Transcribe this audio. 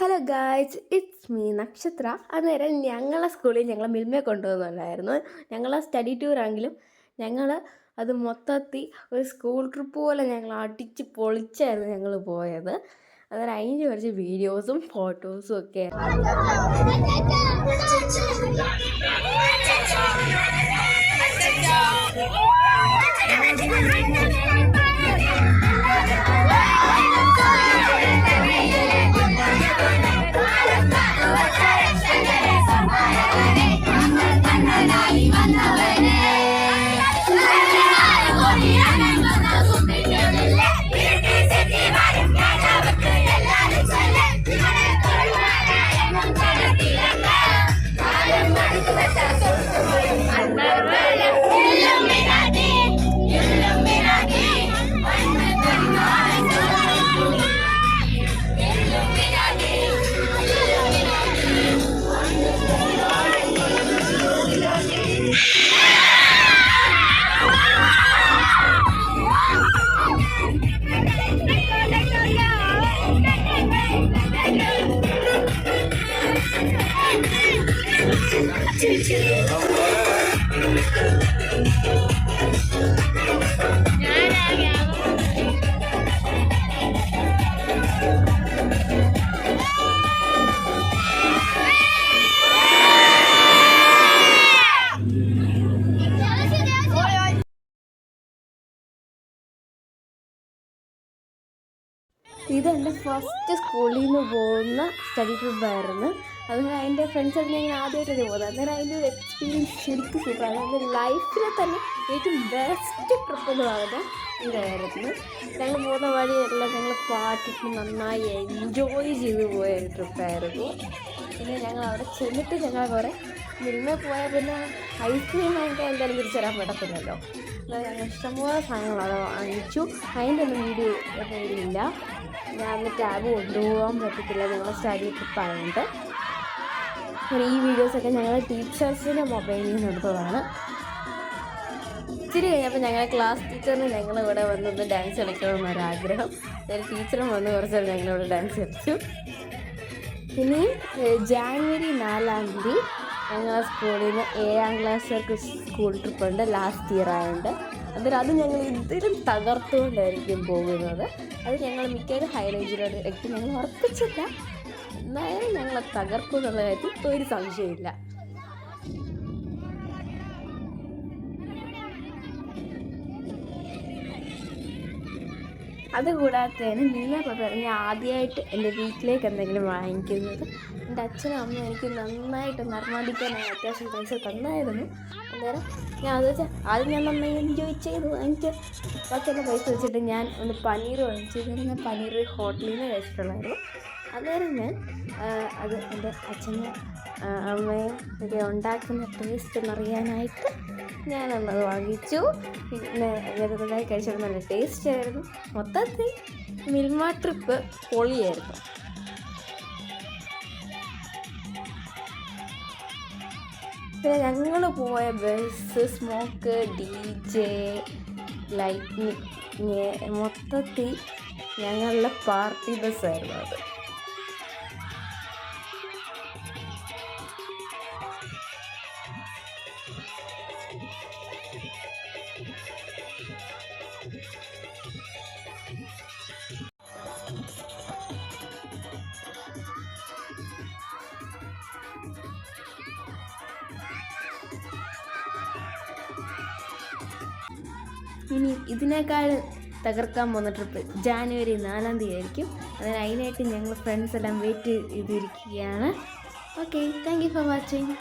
Hello guys it's me നക്ഷത്ര അന്നേരം ഞങ്ങളെ സ്കൂളിൽ ഞങ്ങൾ മിൽമയെ കൊണ്ടുപോകുന്നുണ്ടായിരുന്നു ഞങ്ങളെ സ്റ്റഡി ടൂറാണെങ്കിലും ഞങ്ങൾ അത് മൊത്തത്തിൽ ഒരു സ്കൂൾ ട്രിപ്പ് പോലെ ഞങ്ങൾ അടിച്ച് പൊളിച്ചായിരുന്നു ഞങ്ങൾ പോയത് അന്നേരം അതിന്റെ കുറച്ച് വീഡിയോസും ഫോട്ടോസും ഒക്കെ Take it away. ഇതെന്റെ ഫസ്റ്റ് സ്കൂളിൽ നിന്ന് പോകുന്ന സ്റ്റഡി ട്രിപ്പ് ആയിരുന്നു. അതുകൊണ്ട് അതിന്റെ ഫ്രണ്ട്സൊക്കെ ഞാൻ ആദ്യമായിട്ടാണ് പോകുന്നത്. അന്നേരം അതിന്റെ ഒരു എക്സ്പീരിയൻസ് ശരിക്കും സൂപ്പറാണ് എന്റെ ലൈഫിലെ തന്നെ ഏറ്റവും ബെസ്റ്റ് ട്രിപ്പ് എന്ന് പറയുന്നത് ഇതായിരുന്നു. ഞങ്ങൾ പോകുന്ന വഴിയെല്ലാം ഞങ്ങൾ പാട്ടിട്ട് നന്നായി എൻജോയ് ചെയ്ത് പോയ ഒരു ട്രിപ്പായിരുന്നു പിന്നെ ഞങ്ങൾ അവിടെ ചെന്നിട്ട് ഞങ്ങൾ കുറേ മിൽമ പോയാൽ പിന്നെ ഐസ്ക്രീം വാങ്ങിക്കാൻ എന്തായാലും തിരിച്ചു തരാൻ പറ്റത്തില്ലല്ലോ. ഞങ്ങൾ ഇഷ്ടംപോലെ സാധനങ്ങൾ അവിടെ വാങ്ങിച്ചു. അതിന്റെ ഒന്നും വീഡിയോ ഇല്ല ഞാൻ അന്ന് ടാബ് കൊണ്ടുപോകാൻ പറ്റത്തില്ല ഞങ്ങൾ സ്റ്റഡി ട്രിപ്പായതുകൊണ്ട് അങ്ങനെ ഈ വീഡിയോസൊക്കെ ഞങ്ങൾ ടീച്ചേഴ്സിന്റെ മൊബൈലിൽ നിന്ന് എടുത്തതാണ് ഇച്ചിരി കഴിഞ്ഞപ്പോൾ ഞങ്ങളെ ക്ലാസ് ടീച്ചറിന് ഞങ്ങൾ ഇവിടെ വന്നൊന്ന് ഡാൻസ് കളിക്കണമെന്നൊരാഗ്രഹം. ഒരു ടീച്ചറും വന്ന് കുറച്ച് ഞങ്ങളിവിടെ ഡാൻസ് കളിച്ചു. ഇനി ജാനുവരി നാലാം തീയതി ഞങ്ങളെ സ്കൂളിൽ നിന്ന് ഏഴാം ക്ലാസ്സുകാർക്ക് സ്കൂൾ ട്രിപ്പ് ഉണ്ട് ലാസ്റ്റ് ഇയർ ആയതുകൊണ്ട് അന്നേരം അത് ഞങ്ങൾ ഇതിലും തകർത്തുകൊണ്ടായിരിക്കും പോകുന്നത്. അത് ഞങ്ങൾ മിക്കവാറും ഹൈ റേഞ്ചിലോട്ട് എത്തി ഞങ്ങൾ ഉറപ്പിച്ചില്ല. എന്നാലും ഞങ്ങളെ തകർക്കും എന്നുള്ള കാര്യത്തിൽ ഒരു സംശയമില്ല അതുകൂടാതെയാണ് നീല പറഞ്ഞ ആദ്യമായിട്ട് എന്റെ വീട്ടിലേക്ക് എന്തെങ്കിലും വാങ്ങിക്കുന്നത്. എന്റെ അച്ഛനും അമ്മയും എനിക്ക് നന്നായിട്ട് നിർമ്മാണിക്കാനായി അത്യാവശ്യം പൈസ തന്നായിരുന്നു. അന്നേരം ഞാൻ അത് വെച്ചാൽ ആദ്യം ഞാൻ നന്നായി എൻജോയ് ചെയ്തു എനിക്ക് ബാക്കിയുള്ള പൈസ വെച്ചിട്ട് ഞാൻ ഒന്ന് പനീർ വാങ്ങിച്ചു ഇന്നലെ ഞാൻ പനീർ ഹോട്ടലിൽ നിന്ന് കഴിച്ചിട്ടുള്ളായിരുന്നു. അന്നേരം ഞാൻ അത് എന്റെ അച്ഛനും അമ്മയും ഒക്കെ ഉണ്ടാക്കുന്ന ടേസ്റ്റ് എന്നറിയാനായിട്ട് ഞാനന്നത് വാങ്ങിച്ചു. പിന്നെ വെറുതായി കഴിച്ചപ്പോൾ നല്ല ടേസ്റ്റ് ആയിരുന്നു. മൊത്തത്തിൽ മിൽമ ട്രിപ്പ് പൊളിയായിരുന്നു. പിന്നെ ഞങ്ങൾ പോയ bus smoke D J lighting മൊത്തത്തിൽ ഞങ്ങളുടെ പാർട്ടി ബസ്സായിരുന്നു അത്. ഇനി ഇതിനേക്കാൾ തകർക്കാൻ പോകുന്ന ട്രിപ്പ് ജാനുവരി നാലാം തീയതി ആയിരിക്കും. അതിന് അതിനായിട്ട് ഞങ്ങൾ ഫ്രണ്ട്സ് എല്ലാം വെയിറ്റ് ചെയ്തിരിക്കുകയാണ്. Okay thank you for watching